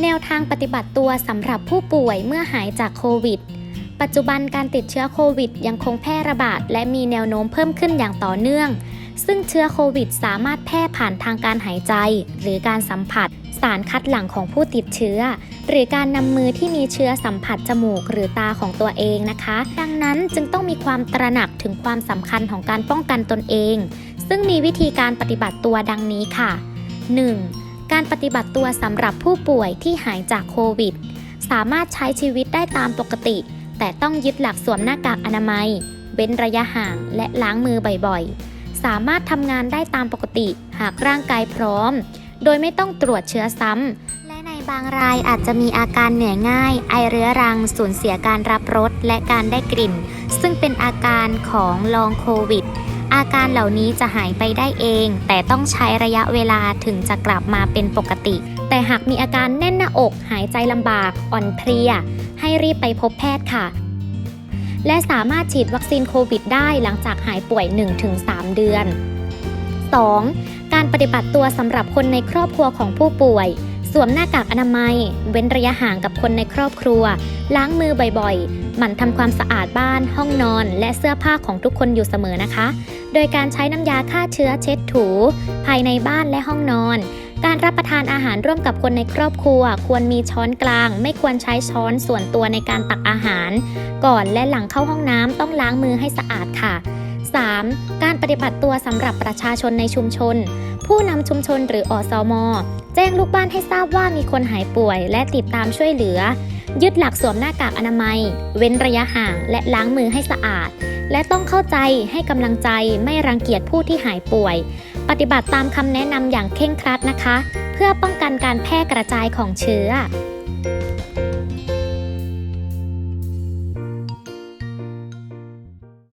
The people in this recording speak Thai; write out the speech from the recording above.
แนวทางปฏิบัติตัวสำหรับผู้ป่วยเมื่อหายจากโควิด ปัจจุบันการติดเชื้อโควิดยังคงแพร่ระบาด และมีแนวโน้มเพิ่มขึ้นอย่างต่อเนื่อง ซึ่งเชื้อโควิดสามารถแพร่ผ่านทางการหายใจ หรือการสัมผัส สารคัดหลั่งของผู้ติดเชื้อ หรือการนำมือที่มีเชื้อสัมผัสจมูกหรือตาของตัวเองนะคะ ดังนั้นจึงต้องมีความตระหนักถึงความสำคัญของการป้องกันตนเอง ซึ่งมีวิธีการปฏิบัติตัวดังนี้ค่ะ 1. การปฏิบัติตัวสำหรับผู้ป่วยที่หายจากโควิด สามารถใช้ชีวิตได้ตามปกติ แต่ต้องยึดหลักสวมหน้ากากอนามัย เว้นระยะห่างและล้างมือบ่อยๆ สามารถทำงานได้ตามปกติหากร่างกายพร้อม โดยไม่ต้องตรวจเชื้อซ้ำ และในบางรายอาจจะมีอาการเหนื่อยง่าย ไอเรื้อรัง สูญเสียการรับรสและการได้กลิ่น ซึ่งเป็นอาการของลองโควิด อาการเหล่านี้จะหายไปได้เอง แต่ต้องใช้ระยะเวลาถึงจะกลับมาเป็นปกติ แต่หากมีอาการแน่นหน้าอกหายใจลำบาก อ่อนเพลีย ให้รีบไปพบแพทย์ค่ะ และสามารถฉีดวัคซีนโควิดได้หลังจากหายป่วย 1-3 เดือน 2. การปฏิบัติตัวสำหรับคนในครอบครัวของผู้ป่วยสวมหน้ากากอนามัย เว้นระยะห่างกับคนในครอบครัว ล้างมือบ่อยๆ หมั่นทำความสะอาดบ้าน ห้องนอน และเสื้อผ้าของทุกคนอยู่เสมอนะคะ โดยการใช้น้ำยาฆ่าเชื้อเช็ดถู ภายในบ้านและห้องนอน การรับประทานอาหารร่วมกับคนในครอบครัว ควรมีช้อนกลาง ไม่ควรใช้ช้อนส่วนตัวในการตักอาหาร ก่อนและหลังเข้าห้องน้ำต้องล้างมือให้สะอาดค่ะ 3. การปฏิบัติตัวสำหรับประชาชนในชุมชน ผู้นำชุมชนหรืออสม แจ้งลูกบ้านให้ทราบว่ามีคนหายป่วย และติดตามช่วยเหลือ ยึดหลักสวมหน้ากากอนามัย เว้นระยะห่างและล้างมือให้สะอาด และต้องเข้าใจให้กำลังใจไม่รังเกียจผู้ที่หายป่วย ปฏิบัติตามคำแนะนำอย่างเคร่งครัดนะคะ เพื่อป้องกันการแพร่กระจายของเชื้อ